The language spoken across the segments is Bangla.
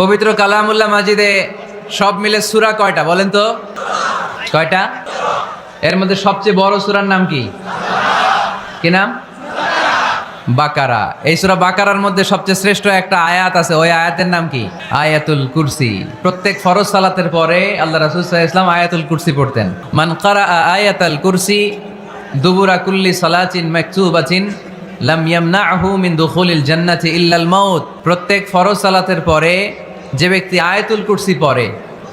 পবিত্র কালামুল্লাহ মাজিদে সব মিলে সুরা কয়টা বলেন তো? কয়টা? এর মধ্যে সবচেয়ে বড় সুরার নাম কি? কি নাম? বাকারা। এই সুরা বাকারার মধ্যে সবচেয়ে শ্রেষ্ঠ একটা আয়াত আছে, ওই আয়াতের নাম কি? আয়াতুল কুরসি। প্রত্যেক ফরজ সালাতের পরে আল্লাহ রাসূল ওয়াসাল্লাম আয়াতুল কুরসি পড়তেন। মান কারা আয়াতুল কুরসি দুবুরা কুল্লি সালাতিন মাকতুবাতিন লাম জান্নাতি ইল্লাল প্রত্যেক ফরজ সালাতের পরে যে ব্যক্তি আয়াতুল কুরসি পড়ে,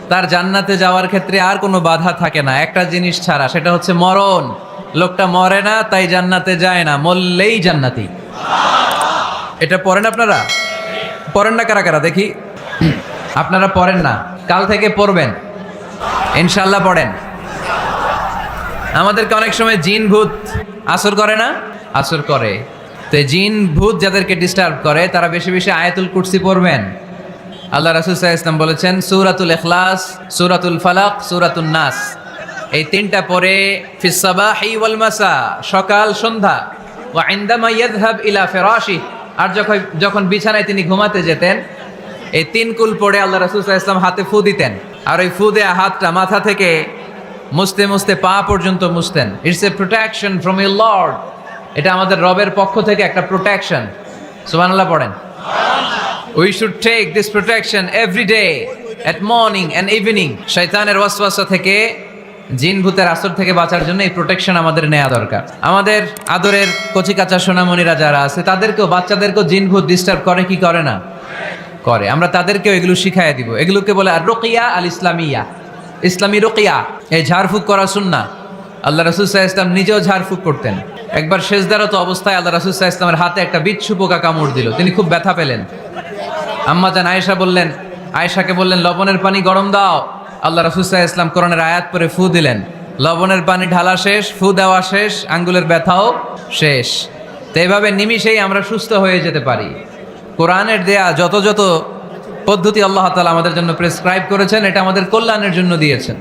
তার জান্নাতে যাওয়ার ক্ষেত্রে আর কোনো বাধা থাকে না। একটা জিনিস ছাড়া, সেটা হচ্ছে মরণ। লোকটা মরে না, তাই জান্নাতে যায় না, মরলেই জান্নাতি। এটা পড়েন আপনারা? পড়েন না কারা কারা, দেখি। আপনারা পড়েন না, কাল থেকে পড়বেন। ইনশাল্লাহ পড়েন। আমাদেরকে অনেক সময় জিন ভূত আসর করে না? আসর করে। তো জিন ভূত যাদেরকে ডিস্টার্ব করে, তারা বেশি বেশি আয়াতুল কুর্সি পড়বেন। আল্লাহ রাসুল সাহা ইসলাম বলেছেন, সূরাতুল এখলাস সূরাতুল ফালাক সুরাতুল নাস। এই তিনটা পরে ফিসাবাহি মাসা, সকাল, সন্ধ্যা। ওয়া ইনদামা ইয়াযহাব ইলা ফিরাশি আর যখন যখন বিছানায় তিনি ঘুমাতে যেতেন, এই তিন কুল পড়ে আল্লাহ রাসুল সাহা ইসলাম হাতে ফু দিতেন। আর ওই ফু দেয়া হাতটা মাথা থেকে মুছতে মুছতে পা পর্যন্ত মুছতেন। It's a protection from you lord এটা আমাদের রবের পক্ষ থেকে একটা প্রোটেকশন সুবহানাল্লাহ পড়েন। We should take this protection every day at morning and evening শৈতানের ওয়াসওয়াসা থেকে, জিন ভূতের আসর থেকে বাঁচার জন্য এই প্রোটেকশন আমাদের নেওয়া দরকার। আমাদের আদরের কচি কাঁচা সোনামণিরা যারা আছে, তাদেরকেও, বাচ্চাদেরকেও জিন ভূত ডিস্টার্ব করে, কি করে না? করে। আমরা তাদেরকেও এগুলো শিখাই দিব। এগুলোকে বলে আর রোকিয়া আল ইসলামিয়া ইসলামী রোকিয়া। এই ঝাড়ফুঁক করা শুননা আল্লাহ রাসুল ইসলাম নিজেও ঝাড়ফুঁক করতেন। একবার শেষদারত অবস্থায় আল্লাহ রাসুল ইসলামের হাতে একটা বিচ্ছু পোকা কামড় দিল। তিনি খুব ব্যথা পেলেন। আম্মা জান আয়েশা বললেন, আয়েশাকে বললেন, লবণের পানি গরম দাও। আল্লাহ রাসুল সাহা ইসলাম কোরআনের আয়াত পরে ফু দিলেন। লবণের পানি ঢালা শেষ, ফু দেওয়া শেষ, আঙ্গুলের ব্যথাও শেষ। তো এইভাবে নিমিষেই আমরা সুস্থ হয়ে যেতে পারি। কোরআনের দেয়া যত যত পদ্ধতি আল্লাহ তালা আমাদের জন্য প্রেসক্রাইব করেছেন, এটা আমাদের কল্যাণের জন্য দিয়েছেন।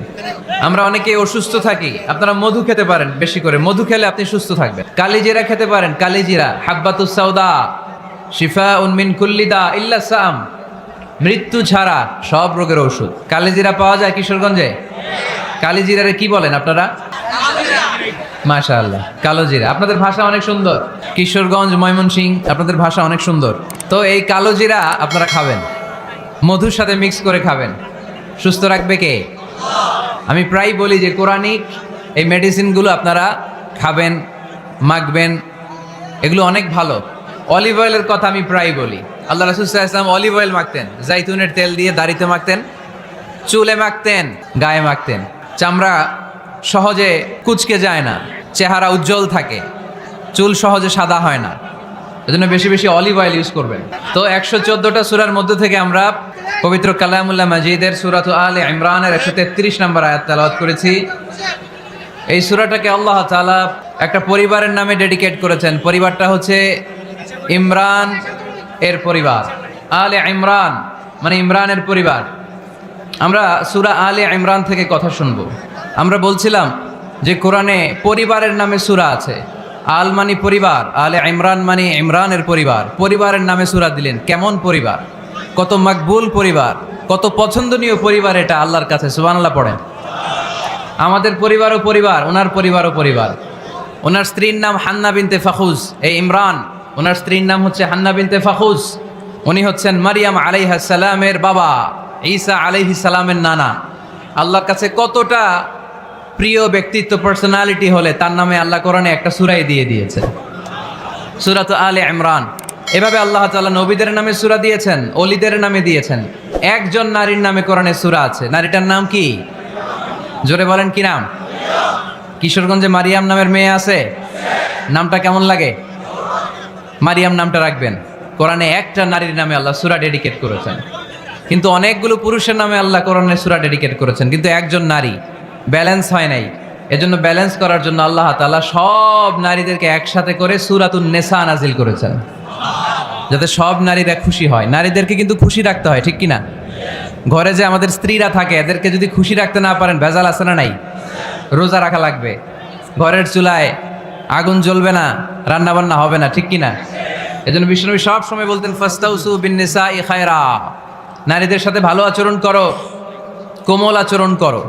আমরা অনেকে অসুস্থ থাকি, আপনারা মধু খেতে পারেন বেশি করে। মধু খেলে আপনি সুস্থ থাকবেন। কালিজিরা খেতে পারেন, কালিজিরা। হাব্বাতুস সাউদা শিফা উনমিন কুল্লিদা ইল্লা সাম মৃত্যু ছাড়া সব রোগের ওষুধ। কালিজিরা পাওয়া যায় কিশোরগঞ্জে? কালিজিরারে কি বলেন আপনারা? মাশা আল্লাহ আপনাদের ভাষা অনেক সুন্দর। কিশোরগঞ্জ ময়মনসিং আপনাদের ভাষা অনেক সুন্দর। তো এই কালো জিরা আপনারা খাবেন। মধুর সাথে মিক্স করে খাবেন। সুস্থ রাখবে কে? আমি প্রায় বলি যে কোরআনিক এই মেডিসিনগুলো আপনারা খাবেন, মাখবেন, এগুলো অনেক ভালো। অলিভ অয়েলের কথা আমি প্রায় বলি। আল্লাহ রাসুল্লাহ ইসলাম অলিভ অয়েল মাখতেন, জাইতুনের তেল দিয়ে দাড়িতে মাখতেন, চুলে মাখতেন, গায়ে মাখতেন। চামড়া সহজে কুচকে যায় না, চেহারা উজ্জ্বল থাকে, চুল সহজে সাদা হয় না। এজন্য বেশি বেশি অলিভ অয়েল ইউজ করবেন। তো একশো চোদ্দোটা সুরার মধ্যে থেকে আমরা পবিত্র কালামুল্লাহ মাজিদের সুরাত আলে ইমরানের একশো তেত্রিশ নম্বর আয়াত তালাওয়াত করেছি। এই সুরাটাকে আল্লাহ তালা একটা পরিবারের নামে ডেডিকেট করেছেন। পরিবারটা হচ্ছে ইমরান এর পরিবার। আলে ইমরান মানে ইমরানের পরিবার। আমরা সুরা আলে ইমরান থেকে কথা শুনব। আমরা বলছিলাম যে কোরআনে পরিবারের নামে সুরা আছে। আল মানি পরিবার, আলে ইমরান মানি ইমরানের পরিবার। পরিবারের নামে সুরা দিলেন। কেমন পরিবার? কত মাকবুল পরিবার, কত পছন্দনীয় পরিবার এটা আল্লাহর কাছে, সুবহানাল্লাহ পড়েন। আমাদের পরিবারও পরিবার, ওনার পরিবারও পরিবার। ওনার স্ত্রীর নাম হান্না বিনতে ফাখুজ, এই ইমরান। ওনার স্ত্রীর নাম হচ্ছে হান্না বিনতে ফাখুজ। উনি হচ্ছেন মারিয়াম আলাইহাস সালামের বাবা, ঈসা আলাইহিস সালামের নানা। আল্লাহর কাছে কতটা প্রিয় ব্যক্তিত্ব পার্সোনালিটি হলে তার নামে আল্লাহ কোরআনে একটা সুরাই দিয়ে দিয়েছে। সুরাত আলে ইমরান। এভাবে আল্লাহ তালা নবীদের নামে সুরা দিয়েছেন, অলিদের নামে দিয়েছেন। একজন নারীর নামে কোরআনে সুরা আছে। নারীটার নাম কি? জোরে বলেন কি নাম? কিশোরগঞ্জে মারিয়াম নামের মেয়ে আছে। নামটা কেমন লাগে? মারিয়াম নামটা রাখবেন। কোরআনে একটা নারীর নামে আল্লাহ সুরা ডেডিকেট করেছেন। কিন্তু অনেকগুলো পুরুষের নামে আল্লাহ কোরআনে সুরা ডেডিকেট করেছেন। কিন্তু একজন নারী, ব্যালেন্স হয় নাই। এজন্য ব্যালেন্স করার জন্য আল্লাহ তাআলা সব নারীদেরকে একসাথে করে সুরাতুন নেসা নাজিল করেছেন। যাতে সব নারীরা খুশি হয়। নারীদেরকে কিন্তু খুশি রাখতে হয়, ঠিক কি না ঘরে যে আমাদের স্ত্রীরা থাকে, এদেরকে যদি খুশি রাখতে না পারেন, ভেজাল আছে না নাই? রোজা রাখা লাগবে। ঘরের চুলায় আগুন জ্বলবে না রান্না বান্না হবে না, ঠিক কি না এজন্য বিষ্ণুবী সব সময় বলতেন, ফাস্তাউসু বিন নিসা ই খায়রা। নারীদের সাথে ভালো আচরণ করো, কোমল আচরণ করো।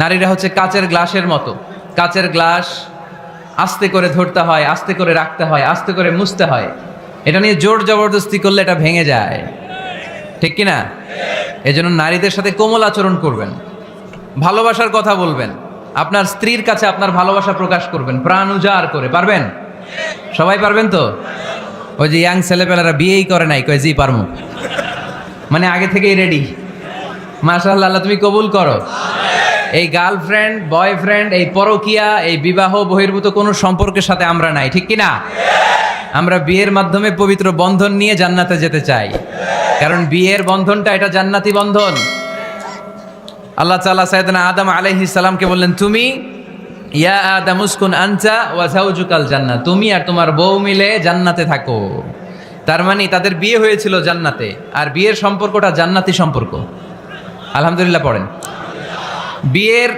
নারীরা হচ্ছে কাচের গ্লাসের মতো। কাচের গ্লাস আস্তে করে ধরতে হয়, আস্তে করে রাখতে হয়, আস্তে করে মুছতে হয়। এটা নিয়ে জোর জবরদস্তি করলে এটা ভেঙে যায়। ঠিক কি না এজন্য নারীদের সাথে কোমল আচরণ করবেন। ভালোবাসার কথা বলবেন। আপনার স্ত্রীর কাছে আপনার ভালোবাসা প্রকাশ করবেন। প্রাণ উজাড় করে। পারবেন? সবাই পারবেন তো? ওই যে ইয়াং ছেলেপেলারা বিয়েই করে নাই, কয়, জি, পারমু। মানে আগে থেকেই রেডি মাশাআল্লাহ আল্লাহ তুমি কবুল করো। এই গার্লফ্রেন্ড, বয়ফ্রেন্ড, এই পরকিয়া, এই বিবাহ বহির্ভূত কোনো সম্পর্কের সাথে আমরা নাই, ঠিক কি না আমরা বিয়ের মাধ্যমে পবিত্র বন্ধন নিয়ে জান্নাতে যেতে চাই। কারণ বিয়ের বন্ধনটা এটা জান্নাতি বন্ধন। আল্লাহ তাআলা সাইয়েদনা আদম আলাইহিস সালামকে বললেন, তুমি, ইয়া আদম উসকুন আনচা ওয়া যাওজুকাল জান্নাত তুমি আর তোমার বউ মিলে জান্নাতে থাকো। তার মানে তাদের বিয়ে হয়েছিল জান্নাতে, আর বিয়ের সম্পর্কটা জান্নাতি সম্পর্ক। আলহামদুলিল্লাহ পড়েন। বিয়ের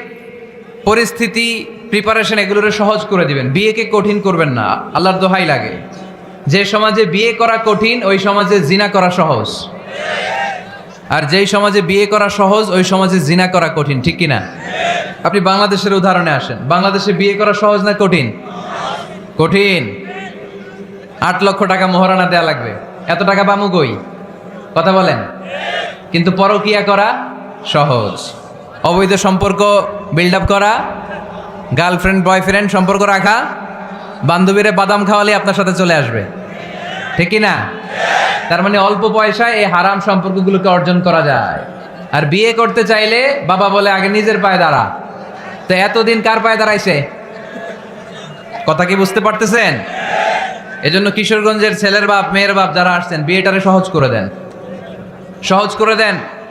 পরিস্থিতি প্রিপারেশন এগুলোরে সহজ করে দিবেন। বিয়েকে কঠিন করবেন না, আল্লাহর দোহাই লাগে। যে সমাজে বিয়ে করা কঠিন, ওই সমাজে জিনা করা সহজ। আর যেই সমাজে বিয়ে করা সহজ, ওই সমাজে জিনা করা কঠিন, ঠিক কি না আপনি বাংলাদেশের উদাহরণে আসেন। বাংলাদেশে বিয়ে করা সহজ না কঠিন? কঠিন। আট লক্ষ টাকা মোহরানা দেয়া লাগবে। এত টাকা পামু কই? কথা বলেন। কিন্তু পরকিয়া করা সহজ। অবৈধ সম্পর্ক বিল্ড আপ করা গার্লফ্রেন্ড বয়ফ্রেন্ড সম্পর্ক রাখা, বান্ধবীরে বাদাম খাওয়ালে আপনার সাথে চলে আসবে। ঠিক না? তার মানে অল্প পয়সায় এই হারাম সম্পর্কগুলোকে অর্জন করা যায়। আর বিয়ে করতে চাইলে বাবা বলে, আগে নিজের পায়ে দাঁড়া। তো এতদিন কার পায়ে দাঁড়াইছে? কথা কি বুঝতে পারতেছেন? এজন্য কিশোরগঞ্জের ছেলের বাপ, মেয়ের বাপ যারা আসছেন, বিয়েটারে সহজ করে দেন। সহজ করে দেন।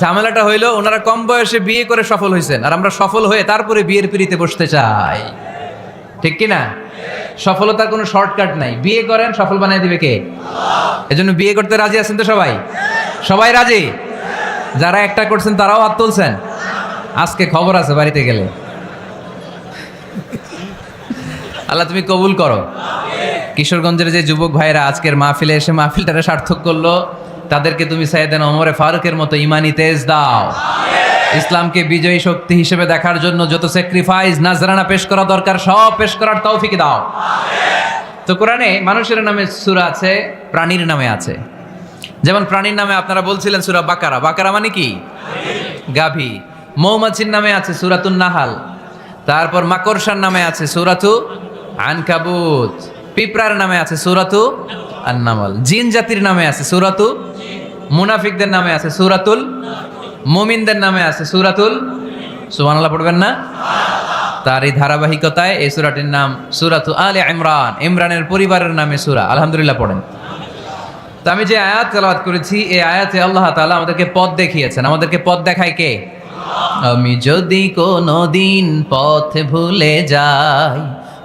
ঝামেলাটা হইল, ওনারা কম বয়সে বিয়ে করে সফল হয়েছেন আর আমরা সফল হয়ে তারপরে বিয়ের পিড়িতে বসতে চাই। ঠিক কি না সফলতার কোনো শর্টকাট নাই। বিয়ে করেন, সফল বানিয়ে দিবে কে? এজন্য বিয়ে করতে রাজি আছেন তো সবাই? সবাই রাজি? যারা একটা করছেন, তারাও হাত তুলছেন? আজকে খবর আছে বাড়িতে গেলে। আল্লাহ, তুমি কবুল করো। কিশোরগঞ্জের যে যুবক ভাইরা আজকের মাহফিলে এসে মাহফিলটারে সার্থক করল। তাদেরকে তুমি সাইদেন ওমরে ফারুকের মতো ইমানি তেজ দাও। ইসলামকে বিজয়ী শক্তি হিসেবে দেখার জন্য যত স্যাক্রিফাইস নাজরানা পেশ করা দরকার সব পেশ করার তৌফিক দাও। তো কোরআনে মানুষের নামে সুরা আছে প্রাণীর নামে আছে। যেমন প্রাণীর নামে আপনারা বলছিলেন সুরা বাকারা। বাকারা মানে কি? গাভী। মৌমাছির নামে আছে সুরাতুন নাহাল। তারপর মাকড়সার নামে আছে সুরাতু আনকাবুত। পিঁপড়ার নামে আছে সুরাতু আন্নামাল। জিন জাতির নামে আছে সুরাতু মুনাফিকদের নামে আছে সুরাতুল মুমিনদের নামে আছে সুরাতুল সুবহানাল্লাহ পড়বেন না? তার এই ধারাবাহিকতায় এই সুরাটির নাম সুরাতু আলে ইমরান। ইমরানের পরিবারের নামে সুরা। আলহামদুলিল্লাহ পড়েন। তো আমি যে আয়াত তেলাওয়াত করেছি, এই আয়াতে আল্লাহ তাআলা আমাদেরকে পথ দেখিয়েছেন। আমাদেরকে পথ দেখায় কে? আমি যদি কোনো দিন পথ ভুলে যাই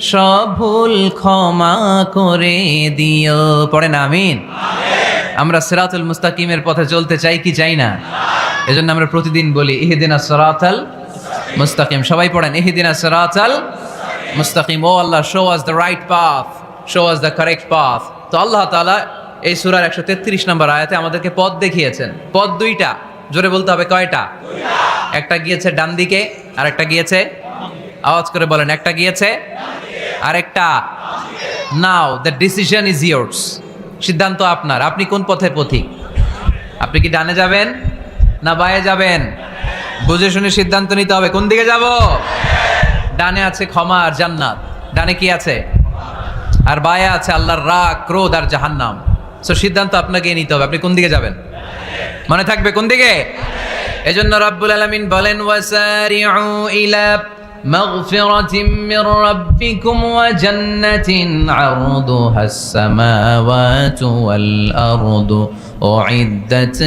সব ভুল ক্ষমা করে দিও। পড়েন আমিন? আমরা সিরাতুল মুস্তাকিমের পথে চলতে চাই কি চাই না? এজন্য আমরা প্রতিদিন বলি, ইহদিনা সিরাতাল মুস্তাকিম। সবাই পড়েন, ইহদিনা সিরাতাল মুস্তাকিম। O Allah show us the right path show us the correct path তো আল্লাহ তাআলা এই সূরার একশো তেত্রিশ নম্বর আয়াতে আমাদেরকে পথ দেখিয়েছেন। পথ দুইটা। জোরে বলতে হবে কয়টা? একটা গিয়েছে ডান দিকে আর একটা গিয়েছে, আওয়াজ করে বলেন, একটা গিয়েছে আরেকটা now the decision is yours সিদ্ধান্ত আপনার। আপনি কোন পথের পথিক? আপনি কি ডানে যাবেন না বায়ে যাবেন? বুঝে শুনে সিদ্ধান্ত নিতে হবে। কোন দিকে যাব? ডানে আছে ক্ষমা আর জান্নাত। ডানে কি আছে? আর বায়ে আছে আল্লাহর রাগ, ক্রোধ আর জাহান্নাম। সো সিদ্ধান্ত আপনাকে নিতে হবে। আপনি কোন দিকে যাবেন? মনে থাকবে কোন দিকে? এজন্য রাব্বুল আলমিন বলেন, ওয়াসারিউ ইলা مغفرة من ربكم وجنة عرضها السماوات والأرض أعدت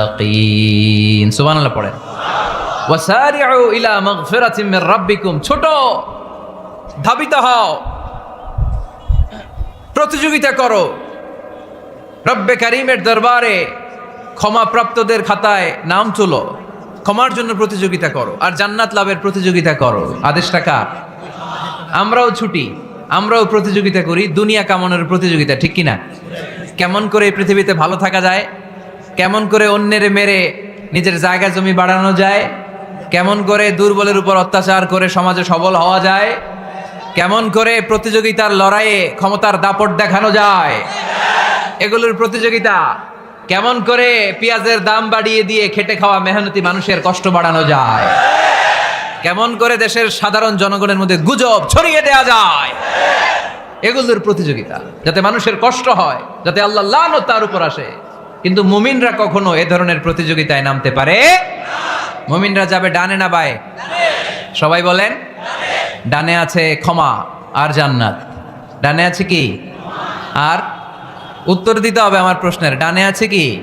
للمتقين سبحان الله পড়েন وسارعوا إلى مغفرة من ربكم ছোট ধাবিত হও প্রতিযোগিতা করো রব্বে কারিমের দরবারে ক্ষমাপ্রাপ্তদের খাতায় নাম তুলো ক্ষমার জন্য প্রতিযোগিতা করো। আর জান্নাত লাভের প্রতিযোগিতা করো। আদেশটা কার? আমরাও ছুটি, আমরাও প্রতিযোগিতা করি, দুনিয়া কামনের প্রতিযোগিতা, ঠিক কিনা? কেমন করে এই পৃথিবীতে ভালো থাকা যায়? কেমন করে অন্যের মেরে নিজের জায়গা জমি বাড়ানো যায়? কেমন করে দুর্বলের উপর অত্যাচার করে সমাজে সবল হওয়া যায়? কেমন করে প্রতিযোগিতার লড়াইয়ে ক্ষমতার দাপট দেখানো যায়? এগুলোর প্রতিযোগিতা কেমন করে পেঁয়াজের দাম বাড়িয়ে দিয়ে খেটে খাওয়া মেহনতি মানুষের কষ্ট বাড়ানো যায়? কেমন করে দেশের সাধারণ জনগণের মধ্যে গুজব ছড়িয়ে দেয়া যায়? এগুলোর প্রতিযোগিতা, যাতে মানুষের কষ্ট হয়, যাতে আল্লাহ লানো তার উপর আসে। কিন্তু মুমিনরা কখনো এ ধরনের প্রতিযোগিতায় নামতে পারে? মুমিনরা যাবে ডানে না বায়ে? সবাই বলেন, ডানে আছে ক্ষমা আর জান্নাত। ডানে আছে কি? আর? উত্তর দিতে হবে আমার প্রশ্নের। ডানে আছে কি?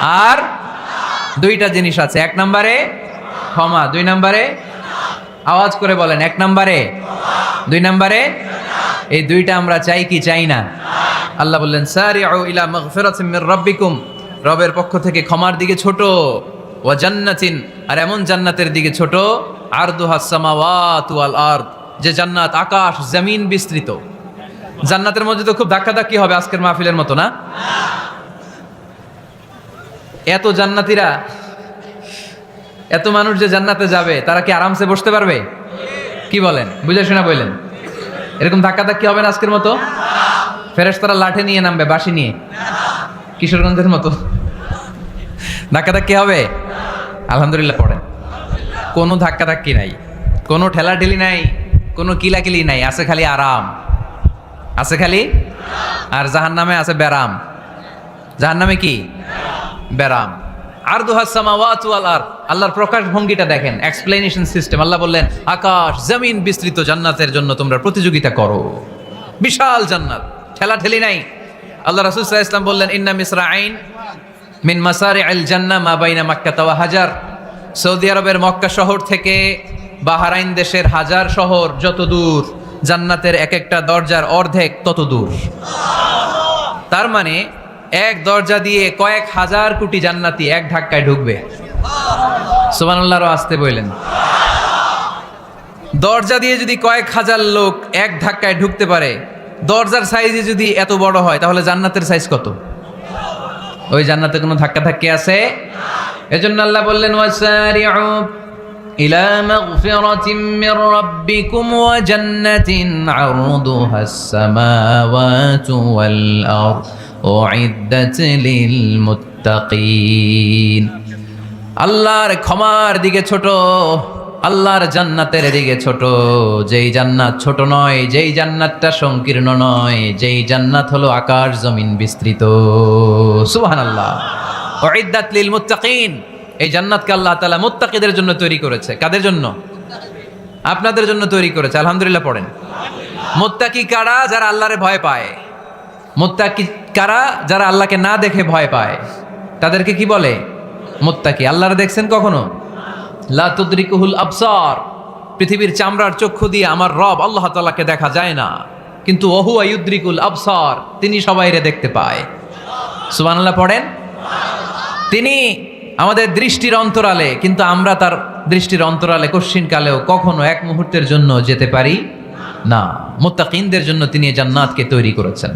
আর দুইটা জিনিস আছে। এক নম্বরে ক্ষমা, দুই নম্বরে আওয়াজ করে বলেন, এক নম্বরে। দুই নম্বরে এই দুইটা আমরা চাই কি, চাই না? আল্লাহ বললেন, সারিউ ইলা মাগফিরাতিন মির রাব্বিকুম। রবের পক্ষ থেকে ক্ষমার দিকে ছোট, ওয়া জান্নাতিন, আর এমন জান্নাতের দিকে ছোট আরদুহাস সামাওয়াতু ওয়াল আরদ, যে জান্নাত আকাশ, জমিন বিস্তৃত। জান্নাতের মধ্যে তো খুব ধাক্কাধাক্কি হবে আজকের মাহফিলের মতো, না? এত জান্নাতিরা, এত মানুষ যে জান্নাতে যাবে, তারা কি আরামসে বসতে পারবে? কি বলেন? বুঝে শোনা বললেন এরকম ধাক্কাধাক্কি হবে না আজকের মতো? ফেরেস তারা লাঠে নিয়ে নামবে বাসি নিয়ে। কিশোরগঞ্জের মতো। ধাক্কাধাক্কি হবে? আলহামদুলিল্লাহ পড়েন কোনো ধাক্কাধাক্কি নাই। কোনো ঠেলাঠেলি নাই, কোনো কিলাকিলি নাই, আছে খালি আরাম। আছে খালি? আর জাহান নামে আছে ব্যারাম। জাহান নামে কি? ব্যারাম। আর আর আল্লাহর প্রকাশ ভঙ্গিটা দেখেন এক্সপ্লেনেশন সিস্টেম আল্লাহ বললেন, আকাশ, জমিন বিস্তৃত জান্নাতের জন্য তোমরা প্রতিযোগিতা করো। বিশাল জান্নাত। ঠেলা ঠেলি নাই। আল্লাহ রাসূল ইসলাম বললেন, ইন্না মিসরা আইন মিন মাসারি আল জান্না মা বাইনা মাক্কা তাওয়া হাজার। সৌদি আরবের মক্কা শহর থেকে বাহারাইন দেশের হাজার শহর যত দূর জান্নাতের এক একটা দরজার অর্ধেক তত দূর তার মানে এক দরজা দিয়ে কয়েক হাজার কোটি জান্নাতি এক ধাক্কায় ঢুকবে। সুবহানাল্লাহরও আসতে বললেন। দরজা দিয়ে যদি কয়েক হাজার লোক এক ধাক্কায় ঢুকতে পারে, দরজার সাইজে যদি এত বড় হয়, তাহলে জান্নাতের সাইজ কত? ওই জান্নাতে কোনো ধাক্কা ধাক্কি আছে? এজন্য আল্লাহ বললেন ওয়াসারিউ রাব্বিকুম ওয়া জান্নাতিন আরদুহা আস-সামাওয়াতু ওয়াল আরদ উইদ্দাত লিল মুত্তাকিন আল্লাহর ক্ষমার দিকে ছোট, আল্লাহর জান্নাতের দিকে ছোট। যেই জান্নাত ছোট নয়, যেই জান্নাতটা সংকীর্ণ নয়, যেই জান্নাত হলো আকাশ জমিন বিস্তৃত। সুবহানাল্লাহ। উইদ্দাত লিল মুত্তাকিন। এই জান্নাতকে আল্লাহ তাআলা মুত্তাকিদের জন্য তৈরি করেছে। কাদের জন্য? আপনাদের জন্য তৈরি করেছে। আলহামদুলিল্লাহ পড়েন। মোত্তাকি কারা? যারা আল্লাহরে ভয় পায়। মুত্তাকি কারা? যারা আল্লাহকে না দেখে ভয় পায়। তাদেরকে কি বলে? মুত্তাকি। আল্লাহরে দেখছেন কখনো? লা তুদরিকুহুল আবসার। পৃথিবীর চামড়ার চক্ষু দিয়ে আমার রব আল্লাহ তাআলাকে দেখা যায় না। কিন্তু ওহু আয়ুদ্রিকুল আবসার, তিনি সবাইরে দেখতে পায়। সুবহানাল্লাহ পড়েন। তিনি আমাদের দৃষ্টির অন্তরালে, কিন্তু আমরা তার দৃষ্টির অন্তরালে কশ্চিন কালেও কখনো এক মুহূর্তের জন্য যেতে পারি না। মোত্তাকিনদের জন্য তিনি জান্নাতকে তৈরি করেছেন।